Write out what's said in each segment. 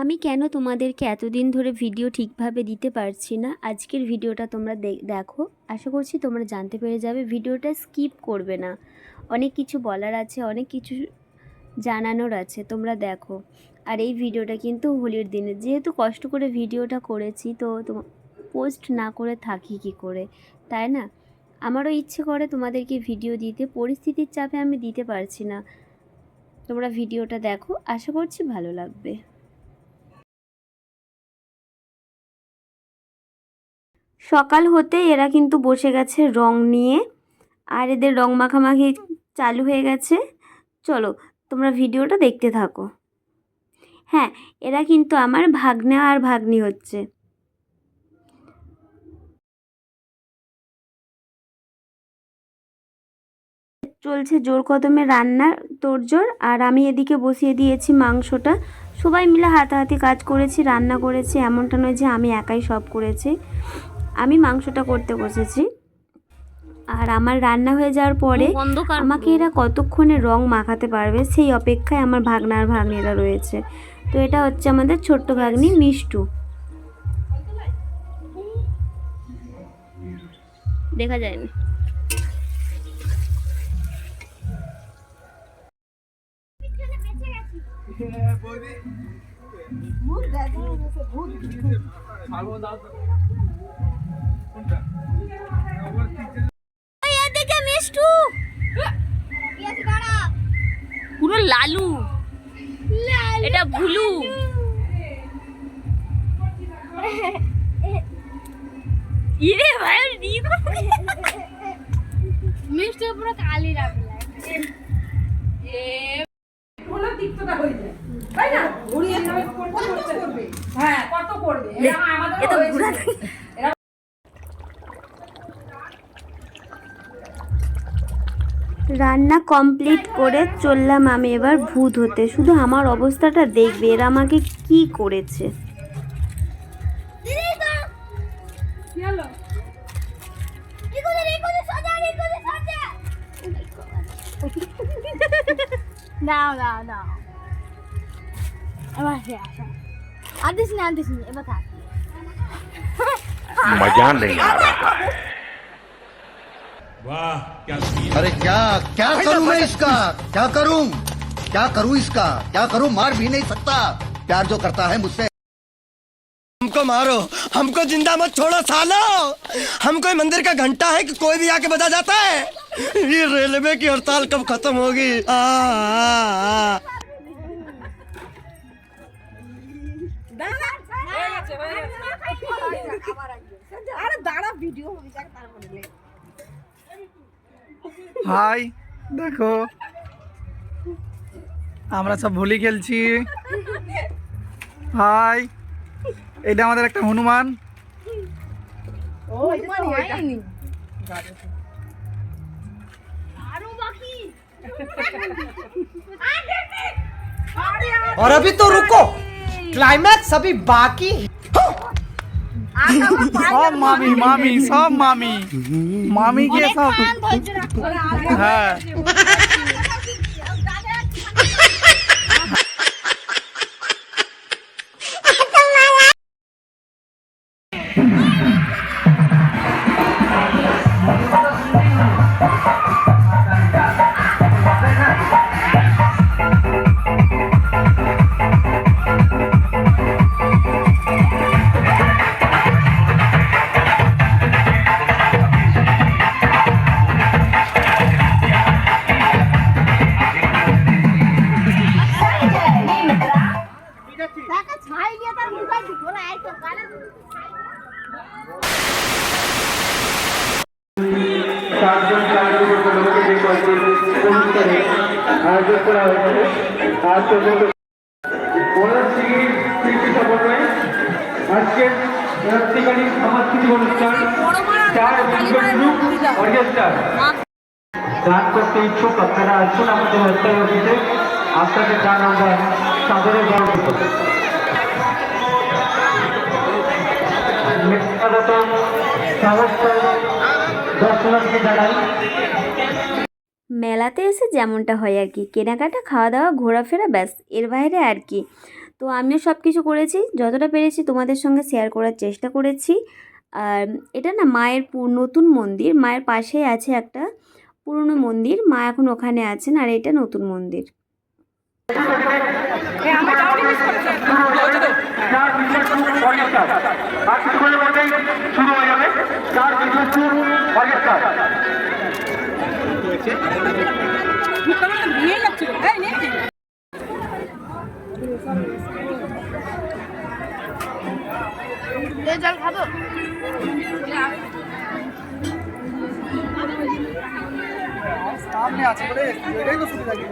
আমি কেন তোমাদেরকে এতদিন ধরে ভিডিও ঠিকভাবে দিতে পারছি না? আজকের ভিডিওটা তোমরা দেখো। আশা করছি তোমরা জানতে পেরে যাবে, ভিডিওটা স্কিপ করবে না। অনেক কিছু বলার আছে, অনেক কিছু জানানোর আছে, তোমরা দেখো। আর এই ভিডিওটা কিন্তু হোলির দিনে, যেহেতু কষ্ট করে ভিডিওটা করেছি, তো পোস্ট না করে থাকি কি করে? তাই না? আমারও ইচ্ছে করে তোমাদেরকে ভিডিও দিতে, পরিস্থিতির চাপে আমি দিতে পারছি না। তোমরা ভিডিওটা দেখো, আশা করছি ভালো লাগবে। সকাল হতে এরা কিন্তু বসে গেছে রং নিয়ে, আর এদের রং মাখামাখি চালু হয়ে গেছে। চলো, তোমরা ভিডিওটা দেখতে থাকো। হ্যাঁ এরা কিন্তু আমার ভাগ্নে আর ভাগ্নি হচ্ছে। চলছে জোর কদমে রান্নার তোড়জোড়, আর আমি এদিকে বসিয়ে দিয়েছি মাংসটা। সবাই মিলে হাতাহাতি কাজ করেছি, রান্না করেছি, এমনটা নয় যে আমি একাই সব করেছি। আমি মাংসটা করতে বসেছি। আর আমার রান্না হয়ে যাওয়ার পরে আমাকে এরা কতক্ষণে রং মাখাতে পারবে সেই অপেক্ষায় আমার ভাগনা আর ভাগ্নিরা রয়েছে। তো এটা হচ্ছে আমাদের ছোট্ট ভাগ্নি মিষ্টু। দেখা যায়নি এদিকে মিষ্টু পুরো লালু। এটা ভুলু। ইরে ভাই মিষ্টি পুরো কালি রাখলে। হলো তিক্তটা হয়ে যায়। তাই না? ঘুরিয়ে কত করবে? হ্যাঁ কত করবে? এরা আমাদের এ তো ঘুরা রান্না কমপ্লিট করে চললাম আমি এবার ভূত হতে। শুধু আমার অবস্থাটা দেখবে এরা আমাকে কি করেছে? মজা নেই। वाह क्या सीन अरे क्या क्या करूं मैं इसका क्या करूं क्या करूं इसका क्या करूं मार भी नहीं सकता प्यार जो करता है मुझसे हमको मारो हमको जिंदा मत छोड़ो सालो हम कोई मंदिर का घंटा है कि कोई भी आके बजा जाता है ये रेलवे की हड़ताल कब खत्म होगी आ, आ, आ। হয়ে গেছে হয়ে গেছে আরে দাঁড়া ভিডিও হবে যাক তারপরে হাই দেখো আমরা সব হোলি খেলছি হাই এটা আমাদের একটা হনুমান ও এটা তো হয়নি আরো বাকি और अभी तो रुको क्लाइमैक्स अभी बाकी है। সব মামি মামি সব মামি। মামি গিয়ে সব হ্যাঁ। আয়োজন করা হয়েছে। আজ পর্যন্ত আজকের রাত্রিকালীন সাংস্কৃতিক অনুষ্ঠান, চার গ্রুপ অর্কেস্ট্রা গান করতে ইচ্ছুক আপনারা আসুন, আমাদের হত্যায় অফিসে। আপনাদের গান আমরা সাদরে গ্রহণ করব। সমস্ত দর্শনার্থী জানাই। মেলাতে এসে যেমনটা হয় আর কি। কেনাকাটা খাওয়া দাওয়া ঘোরাফেরা, ব্যাস, এর বাইরে আর কি। তো আমিও সব কিছু করেছি, যতটা পেরেছি তোমাদের সঙ্গে শেয়ার করার চেষ্টা করেছি। আর এটা না মায়ের নতুন মন্দির, মায়ের পাশেই আছে একটা পুরনো মন্দির, মা এখন ওখানে আছেন আর এটা নতুন মন্দির। শুরু হয়ে যাবে অর্কেস্ট্রা জল খাব? সামনে আছে বলে এটাই তো সুবিধা কি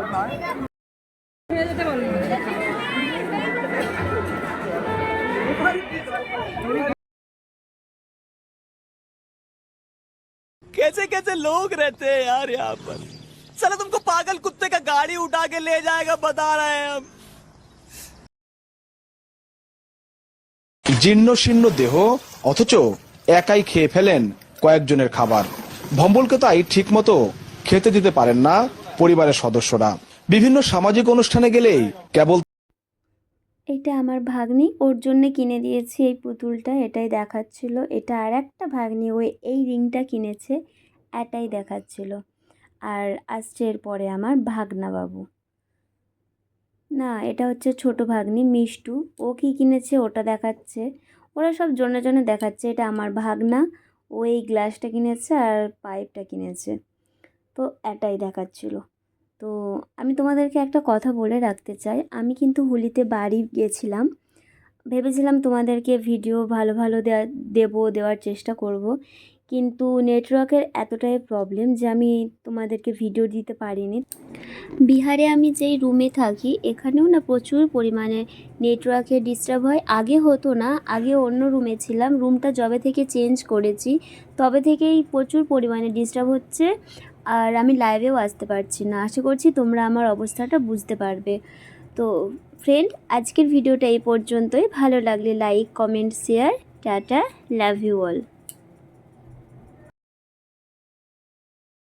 कैसे कैसे लोग रहते हैं यार यहाँ पर साला तुमको पागल कुत्ते का गाड़ी उठा के ले जाएगा बता रहे हैं हम জীর্ণ শীর্ণ দেহ অথচ একাই খেয়ে ফেলেন কয়েকজনের খাবার ভম্বলকে তাই ঠিকমতো খেতে দিতে পারেন না পরিবারের সদস্যরা বিভিন্ন সামাজিক অনুষ্ঠানে গেলেই কেবল এটা আমার ভাগ্নি। ওর জন্য কিনে দিয়েছি এই পুতুলটা, এটাই দেখাচ্ছিল। এটা আর একটা ভাগ্নি, ওই এই রিংটা কিনেছে, এটাই দেখাচ্ছিল। আর আসছে এরপরে আমার ভাগনা বাবু না, এটা হচ্ছে ছোট ভাগ্নি মিষ্টু। ও কি কিনেছে ওটা দেখাচ্ছে। ওরা সব জনে জনে দেখাচ্ছে, এটা আমার ভাগনা। ও এই গ্লাসটা কিনেছে আর পাইপটা কিনেছে। তো এটাই দেখাচ্ছিল। তো আমি তোমাদেরকে একটা কথা বলে রাখতে চাই। আমি কিন্তু হোলিতে বাড়ি গেছিলাম। ভেবেছিলাম তোমাদেরকে ভিডিও ভালো ভালো দেওয়া দেবো, দেওয়ার চেষ্টা করব। কিন্তু নেটওয়ার্কের এতটাই প্রবলেম যে আমি তোমাদেরকে ভিডিও দিতে পারিনি। বিহারে আমি যেই রুমে থাকি, এখানেও না প্রচুর পরিমাণে নেটওয়ার্কের ডিস্টার্ব হয়। আগে হতো না, আগে অন্য রুমে ছিলাম। রুমটা যবে থেকে চেঞ্জ করেছি, তবে থেকেই প্রচুর পরিমাণে ডিস্টার্ব হচ্ছে। আর আমি লাইভেও আসতে পারছি না। আশা করছি তোমরা আমার অবস্থাটা বুঝতে পারবে। তো ফ্রেন্ড আজকের ভিডিওটা এই পর্যন্তই। ভালো লাগলে like comment share tata love you all